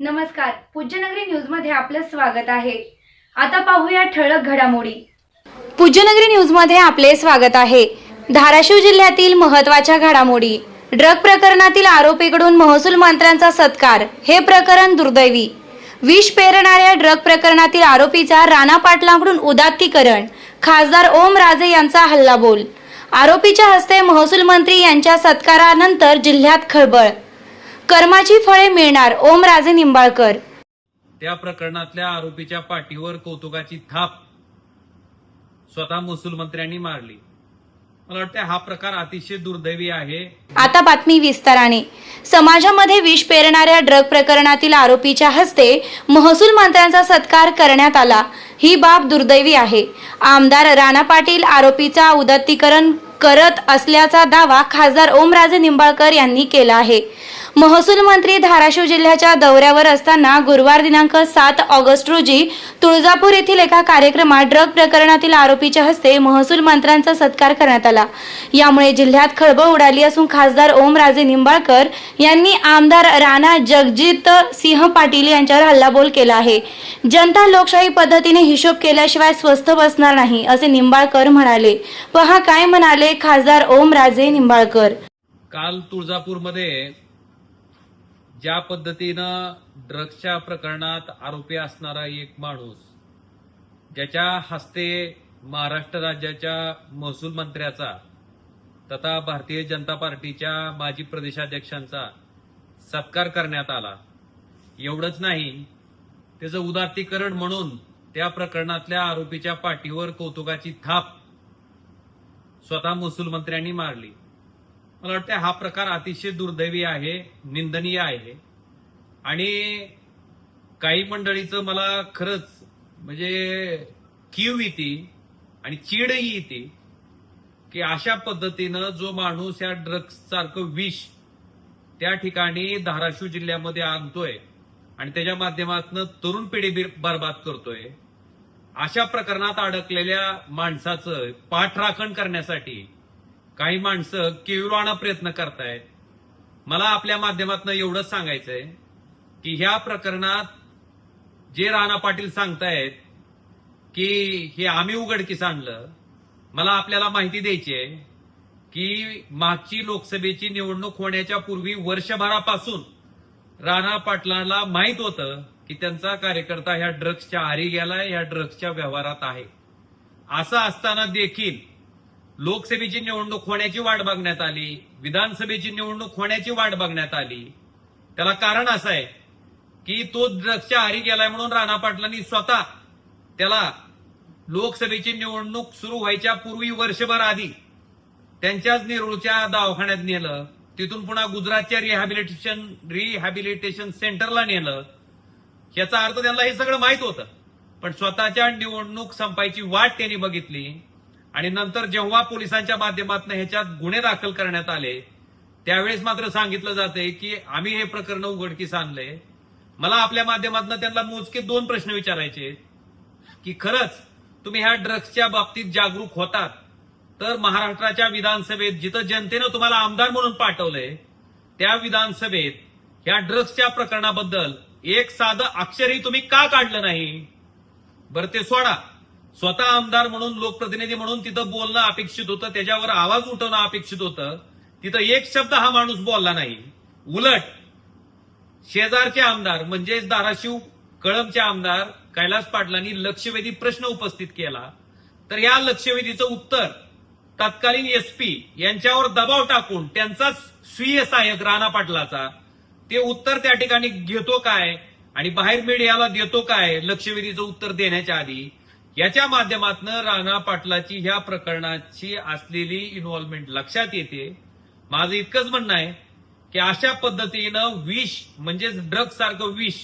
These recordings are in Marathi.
नमस्कार. पूज्यनगरी न्यूजमध्ये आपलं स्वागत आहे. आता पाहूया ठळक घडामोडी. पूज्यनगरी न्यूजमध्ये आपले स्वागत आहे. धाराशिव जिल्ह्यातील महत्त्वाच्या घडामोडी. ड्रग प्रकरणातील आरोपीकडून महसूल मंत्र्यांचा सत्कार. हे प्रकरण दुर्दैवी. विष पेरणाऱ्या ड्रग प्रकरणातील आरोपीचा राणा पाटलांकडून उदात्तीकरण. खासदार ओम राजे यांचा हल्लाबोल. आरोपीच्या हस्ते महसूल मंत्री यांच्या सत्कारानंतर जिल्ह्यात खळबळ. कर्माची फळे मिळणार ओम राजे निंबाळकर. त्या प्रकरणातल्या आरोपीच्या पाठीवर कौतुकाची थाप स्वतः महसूल मंत्र्यांनी मारली. मला वाटतं हा प्रकार अतिशय दुर्दैवी आहे. आता बातमी विस्ताराने. समाजामध्ये विष पेरणाऱ्या ड्रग प्रकरणातील आरोपीच्या हस्ते महसूल मंत्र्यांचा सत्कार करण्यात आला. ही बाब दुर्दैवी आहे. आमदार राणा पाटील आरोपीचा उदात्तीकरण करत असल्याचा दावा खासदार ओमराजे निंबाळकर यांनी केला आहे. महसूल मंत्री धाराशिव जिल्ह्याच्या दौऱ्यावर असताना गुरुवार दिनांक सात ऑगस्ट रोजी तुळजापूर येथील एका कार्यक्रमात ड्रग प्रकरणातील आरोपीच्या हस्ते महसूल मंत्र्यांचा सत्कार करण्यात आला. यामुळे जिल्ह्यात खळबळ उडाली असून खासदार ओमराजे निंबाळकर यांनी आमदार राणा जगजित सिंह पाटील यांच्यावर हल्लाबोल केला आहे. जनता लोकशाही पद्धतीने हिशोब केल्याशिवाय स्वस्थ बसणार नाही असे निंबाळकर म्हणाले. पहा काय म्हणाले खासदार ओमराजे निंबाळकर. काल तुळजापूरमध्ये ज्या पद्धतीनं ड्रग्सच्या प्रकरणात आरोपी असणारा एक माणूस ज्याच्या हस्ते महाराष्ट्र राज्याच्या महसूल मंत्र्याचा तथा भारतीय जनता पार्टीच्या माजी प्रदेशाध्यक्षांचा सत्कार करण्यात आला. एवढंच नाही त्याचं उदात्तीकरण म्हणून त्या प्रकरणातल्या आरोपीच्या पाठीवर कौतुकाची थाप स्वतः महसूल मंत्र्यांनी मारली. मला वाटतं हा प्रकार अतिशय दुर्दैवी आहे निंदनीय आहे. आणि काही मंडळीचं मला खरंच म्हणजे कीव येते आणि चीडही येते की अशा पद्धतीनं जो माणूस या ड्रग्ज सारखं विष त्या ठिकाणी धाराशिव जिल्ह्यामध्ये आणतोय आणि त्याच्या माध्यमातून तरुण पिढी बी- बर्बाद करतोय अशा प्रकरणात अडकलेल्या माणसाचं पाठराखण करण्यासाठी काही माणसं केविलवाणा प्रयत्न करतायत. मला आपल्या माध्यमातून एवढंच सांगायचंय की ह्या प्रकरणात जे राणा पाटील सांगतायत की हे आम्ही उघडकीस आणलं मला आपल्याला माहिती द्यायची आहे की मागची लोकसभेची निवडणूक होण्याच्या पूर्वी वर्षभरापासून राणा पाटलांना माहीत होतं की त्यांचा कार्यकर्ता ह्या ड्रग्सच्या आरी गेलाय ह्या ड्रग्सच्या व्यवहारात आहे. असं असताना देखील लोकसभेची निवडणूक होण्याची वाट बघण्यात आली विधानसभेची निवडणूक होण्याची वाट बघण्यात आली. त्याला कारण असं आहे की तो ड्रग्सच्या आरी गेलाय म्हणून राणा पाटलांनी स्वतः त्याला लोकसभेची निवडणूक सुरू व्हायच्या पूर्वी वर्षभर आधी त्यांच्याच नेरूळच्या दवाखान्यात नेलं तिथून पुन्हा गुजरातच्या रिहॅबिलिटेशन रिहॅबिलिटेशन सेंटरला नेलं. याचा अर्थ त्यांना हे सगळं माहीत होतं. पण स्वतःच्या निवडणूक संपायची वाट त्यांनी बघितली. आणि नंतर जेव्हा पोलिसांच्या माध्यमातून ह्याच्यात गुन्हे दाखल करण्यात आले त्यावेळेस मात्र सांगितलं जाते की आम्ही हे प्रकरण उघडकीस आणलंय. मला आपल्या माध्यमातून त्यांना मोजके दोन प्रश्न विचारायचे की खरंच तुम्ही ह्या ड्रग्सच्या बाबतीत जागरूक होतात तर महाराष्ट्राच्या विधानसभेत जिथं जनतेनं तुम्हाला आमदार म्हणून पाठवलंय त्या विधानसभेत ह्या ड्रग्सच्या प्रकरणाबद्दल एक साधं अक्षरही तुम्ही का काढलं नाही? बरं ते सोडा. स्वतः आमदार म्हणून लोकप्रतिनिधी म्हणून तिथं बोलणं अपेक्षित होतं. त्याच्यावर आवाज उठवणं अपेक्षित होतं. तिथं एक शब्द हा माणूस बोलला नाही. उलट शेजारचे आमदार म्हणजेच धाराशिव कळमचे आमदार कैलास पाटलांनी लक्षवेधी प्रश्न उपस्थित केला. तर या लक्षवेधीचं उत्तर तत्कालीन एसपी यांच्यावर दबाव टाकून त्यांचाच स्वीय सहाय्यक राणा पाटलाचा ते उत्तर त्या ठिकाणी घेतो काय आणि बाहेर मीडियाला देतो काय लक्षवेधीचं उत्तर देण्याच्या आधी याच्या माध्यमातून राणा पाटलाची ह्या प्रकरणाची असलेली इन्व्हॉल्वमेंट लक्षात येते. माझं इतकंच म्हणणं आहे की अशा पद्धतीनं विष म्हणजेच ड्रग सारखं विष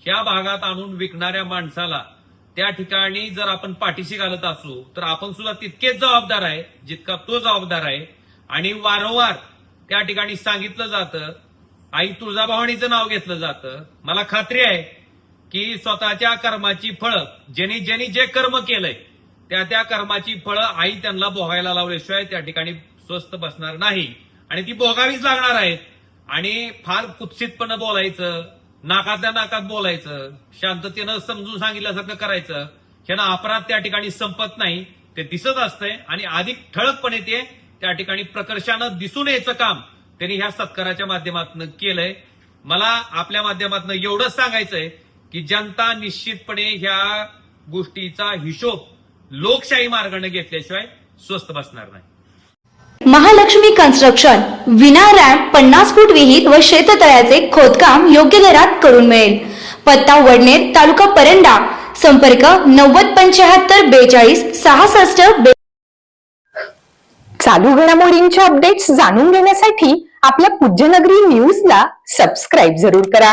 ह्या भागात आणून विकणाऱ्या माणसाला त्या ठिकाणी जर आपण पाठीशी घालत असू तर आपण सुद्धा तितकेच जबाबदार आहे जितका तो जबाबदार आहे. आणि वारंवार त्या ठिकाणी सांगितलं जातं. आई तुळजाभवानीचं नाव घेतलं जातं. मला खात्री आहे की स्वतःच्या कर्माची फळं ज्यांनी ज्यांनी जे कर्म केलंय त्या त्या कर्माची फळं आई त्यांना भोगायला लावल्याशिवाय त्या ठिकाणी स्वस्त बसणार नाही. आणि ती भोगावीच लागणार आहेत. आणि फार कुत्सितपणे बोलायचं नाकातल्या नाकात बोलायचं शांततेनं समजून सांगितल्यासारखं करायचं ह्यानं अपराध त्या ठिकाणी संपत नाही ते दिसत असतंय. आणि अधिक ठळकपणे ते त्या ठिकाणी प्रकर्षानं दिसून यायचं काम त्यांनी ह्या सत्काराच्या माध्यमातून केलंय. मला आपल्या माध्यमातून एवढंच सांगायचंय की जनता निश्चितपणे ह्या गोष्टीचा हिशोब लोकशाही मार्गाने घेतल्याशिवाय स्वस्त बसणार नाही. महालक्ष्मी कन्स्ट्रक्शन विना रॅम्प पन्नास फूट विहीर व शेततळ्याचे खोदकाम योग्य दरात करून मिळेल. पत्ता वडनेर तालुका परंडा. संपर्क नव्वद पंच्याहत्तर बेचाळीस सहासष्ट बे चालू घडामोडींच्या अपडेट्स जाणून घेण्यासाठी आपल्या पूज्यनगरी न्यूजला सबस्क्राईब जरूर करा.